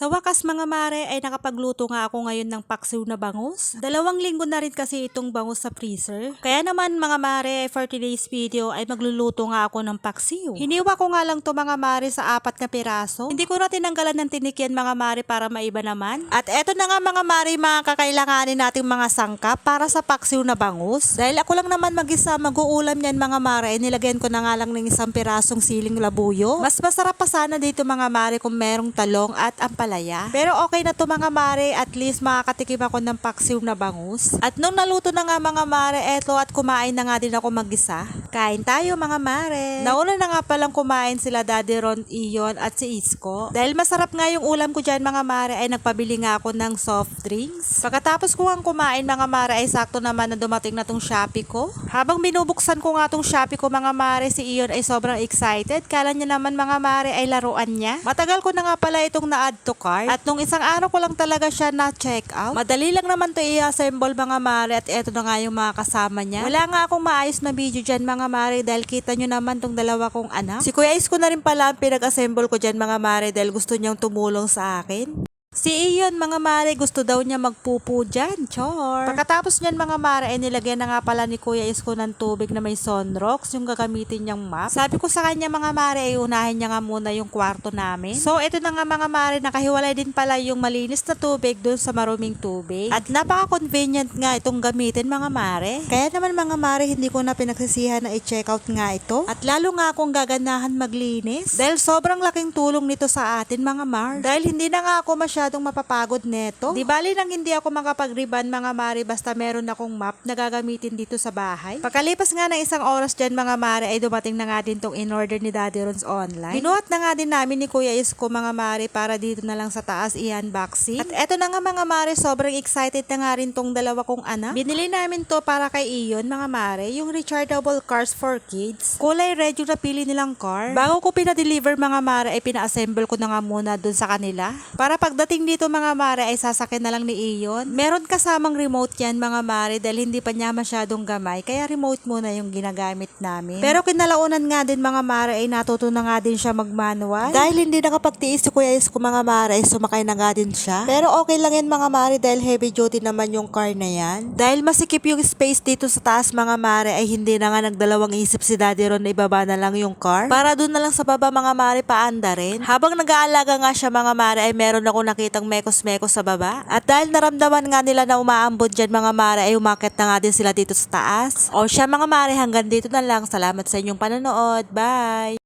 Sa wakas mga mare ay nakapagluto nga ako ngayon ng paksiw na bangus. Dalawang linggo na rin kasi itong bangus sa freezer. Kaya naman mga mare for today's video ay magluluto nga ako ng paksiw. Hiniwa ko nga lang to mga mare sa apat na piraso. Hindi ko na tinanggalan ng tinikyan mga mare para maiba naman. At eto na nga mga mare mga kakailanganin nating mga sangkap para sa paksiw na bangus. Dahil ako lang naman mag-isa mag-uulam yan mga mare ay nilagyan ko na nga lang ng isang pirasong siling labuyo. Mas masarap pa sana dito mga mare kung merong talong at ampalaya. Pero okay na to mga mare, at least makakatikim ako ng paksiw na bangus. At nung naluto na nga mga mare, eto at kumain na nga din ako mag-isa. Kain tayo mga mare. Nauna na nga palang kumain sila Daddy Ron Ion at si Isko. Dahil masarap nga yung ulam ko dyan mga mare ay nagpabili nga ako ng soft drinks. Pagkatapos ko nga kumain mga mare ay sakto naman na dumating na tong Shopee ko. Habang binubuksan ko nga tong Shopee ko mga mare, si Ion ay sobrang excited. Kala niya naman mga mare ay laruan niya. Matagal ko na nga pala itong na-add to cart. At nung isang araw ko lang talaga siya na-check out. Madali lang naman to i-assemble mga mare at eto na nga yung mga kasama niya. Wala nga akong maayos na video dyan mga mare dahil kita nyo naman tong dalawa kong anak. Si Kuya Isko na rin pala ang pinag-assemble ko dyan mga mare dahil gusto niyang tumulong sa akin. Si Iyon, mga mare, gusto daw niya magpupo dyan, chor. Pagkatapos niyan, mga mare, ay nilagyan na nga pala ni Kuya Isko ng tubig na may sunrocks, yung gagamitin niyang map. Sabi ko sa kanya, mga mare, ay unahin niya nga muna yung kwarto namin. So, ito na nga mga mare, nakahiwalay din pala yung malinis na tubig dun sa maruming tubig. At napaka-convenient nga itong gamitin, mga mare. Kaya naman, mga mare, hindi ko na pinagsisihan na i-check out nga ito. At lalo nga akong gaganahan maglinis. Dahil sobrang laking tulong nito sa atin, mga mar. Dahil hindi na nga ako masyadong mapapagod neto. Di bali nang hindi ako makapag-riban mga mare basta meron akong map na gagamitin dito sa bahay. Pagkalipas nga ng isang oras dyan mga mare ay dumating na nga din tong in-order ni Daddy Rons online. Binuhat na nga din namin ni Kuya Isko mga mare para dito na lang sa taas i-unboxing. At eto na nga mga mare sobrang excited na nga rin tong dalawa kong anak. Binili namin to para kay Iyon mga mare yung rechargeable cars for kids. Kulay red yung napili nilang car. Bago ko pinadeliver mga mare ay pina-assemble ko na nga muna dun sa kanila. Para pagdating dito mga mare ay sasakyan na lang ni Iyon. Meron kasamang remote yan mga mare dahil hindi pa niya masyadong gamay kaya remote muna yung ginagamit namin. Pero kinalaunan nga din mga mare ay natuto na nga din siya mag-manual. Dahil hindi nakapagtiis si Kuya Isko mga mare ay sumakay na nga din siya. Pero okay lang yan mga mare dahil heavy duty naman yung car na yan. Dahil masikip yung space dito sa taas mga mare ay hindi na nga nagdalawang isip si Daddy Ron na ibaba na lang yung car. Para doon na lang sa baba mga mare paanda rin. Habang nag-aalaga nga siya mga mare ay meron ako nakitang mekos-mekos sa baba. At dahil naramdaman nga nila na umaambod dyan mga mare ay umakit na nga din sila dito sa taas. O siya mga mare hanggang dito na lang. Salamat sa inyong panonood. Bye!